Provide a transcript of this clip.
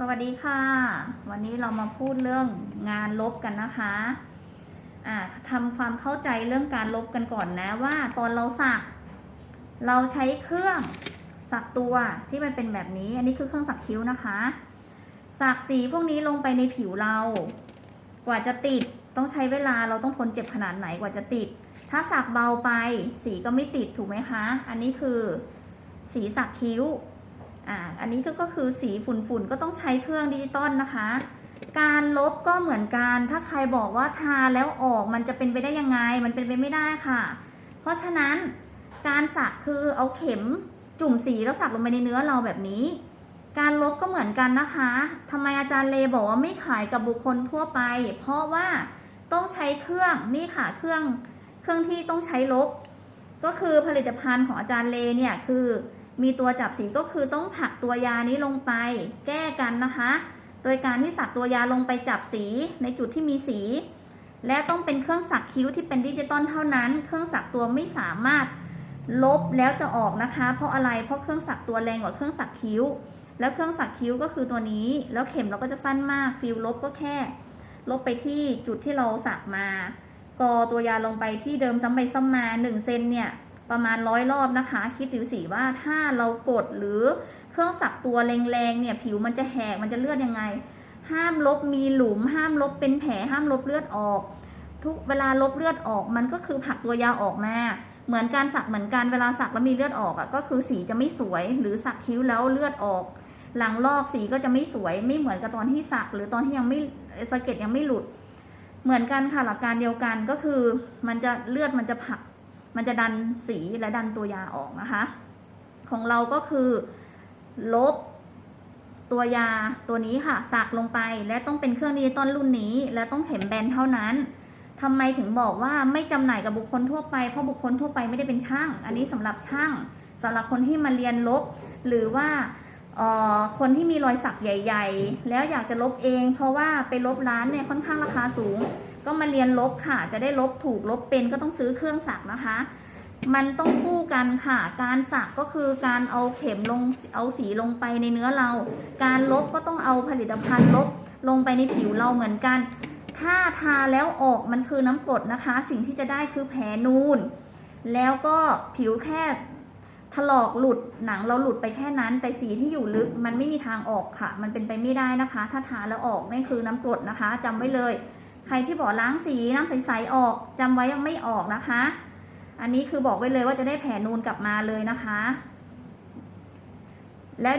สวัสดีค่ะ วันนี้เรามาพูดเรื่องงานลบกันนะคะอ่าทำความเข้าใจเรื่องการลบกันก่อนนะว่าตอนเราสัก เราใช้เครื่องสักตัวที่มันเป็นแบบนี้ อันนี้คือเครื่องสักคิ้วนะคะ สักสีพวกนี้ลงไปในผิวเรา กว่าจะติดต้องใช้เวลาเราต้องทนเจ็บขนาดไหนกว่าจะติด ถ้าสักเบาไปสีก็ไม่ติดถูกไหมคะ อันนี้คือสีสักคิ้ว อ่าอันนี้ก็ก็คือสีฝุ่นๆก็ต้องใช้เครื่องดิจิตอลนะคะ การลบก็เหมือนกัน ถ้าใครบอกว่าทาแล้วออกมันจะเป็นไปได้ยังไง มันเป็นไปไม่ได้ค่ะ เพราะฉะนั้นการสักคือเอาเข็มจุ่มสีแล้วสักลงไปในเนื้อเราแบบนี้ การลบก็เหมือนกันนะคะทำไมอาจารย์เลบอกว่าไม่ขายกับบุคคลทั่วไป เพราะว่าต้องใช้เครื่องนี่ค่ะเครื่องเครื่องที่ต้องใช้ลบ ก็คือผลิตภัณฑ์ของอาจารย์เลเนี่ยคือ มีตัวจับสีก็คือต้องผลักตัวยานี้ลงไป แก้กันนะคะ โดยการที่สักตัวยาลงไปจับสีในจุดที่มีสี และต้องเป็นเครื่องสักคิ้วที่เป็นดิจิตอลเท่านั้น เครื่องสักตัวไม่สามารถลบแล้วจะออกนะคะ เพราะอะไร เพราะเครื่องสักตัวแรงกว่าเครื่องสักคิ้ว แล้วเครื่องสักคิ้วก็คือตัวนี้ แล้วเข็มเราก็จะสั้นมาก ฟิลลบก็แค่ ลบไปที่จุดที่เราสักมา กอตัวยาลงไปที่เดิมซ้ำไปซ้ำมา1เซนเนี่ย ประมาณร้อยรอบนะคะ คิดดูสิว่าถ้าเรากดหรือเครื่องสักตัวแรงๆเนี่ยผิวมันจะแหกมันจะเลือดยังไง ห้ามลบมีหลุม ห้ามลบเป็นแผลห้ามลบเลือดออก ทุกเวลาลบเลือดออกมันก็คือผลักตัวยาออกมาเหมือนการสักเหมือนกันเวลาสักแล้วมีเลือดออกอะก็คือสีจะไม่สวย หรือสักคิ้วแล้วเลือดออก หลังลอกสีก็จะไม่สวย ไม่เหมือนกับตอนที่สัก หรือตอนที่ยังไม่สะเก็ดยังไม่หลุด เหมือนกันค่ะหลักการเดียวกันก็คือมันจะเลือดมันจะผลัก มันจะดันสีและดันตัวยาออกนะคะ ของเราก็คือลบตัวยาตัวนี้ค่ะสักลงไปและต้องเป็นเครื่องดิจิตอลรุ่นนี้ และต้องเข็มแบนเท่านั้นทำไมถึงบอกว่าไม่จำหน่ายกับบุคคลทั่วไปเพราะบุคคลทั่วไปไม่ได้เป็นช่าง อันนี้สำหรับช่างสำหรับคนที่มาเรียนลบ หรือว่า คนที่มีรอยสักใหญ่ ๆ แล้วอยากจะลบเอง เพราะว่าไปลบร้านเนี่ยค่อนข้างราคาสูง ก็มาเรียนลบค่ะ จะได้ลบถูกลบเป็นก็ต้องซื้อเครื่องสักนะคะ มันต้องคู่กันค่ะ การสักก็คือการเอาเข็มลงเอาสีลงไปในเนื้อเรา การลบก็ต้องเอาผลิตภัณฑ์ลบลงไปในผิวเราเหมือนกัน ถ้าทาแล้วออกมันคือน้ำกรดนะคะ สิ่งที่จะได้คือแผลนูน แล้วก็ผิวแค่ ถลอกหลุดหนังเราหลุดไปแค่นั้น แต่สีที่อยู่ลึกมันไม่มีทางออกค่ะ มันเป็นไปไม่ได้นะคะ ถ้าทาแล้วออกนี่คือน้ำกรดนะคะจำไว้เลย ใครที่บอกล้างสีน้ำใสๆออกจำไว้ยังไม่ออกนะคะ อันนี้คือบอกไว้เลยว่าจะได้แผลนูนกลับมาเลยนะคะ แล้ว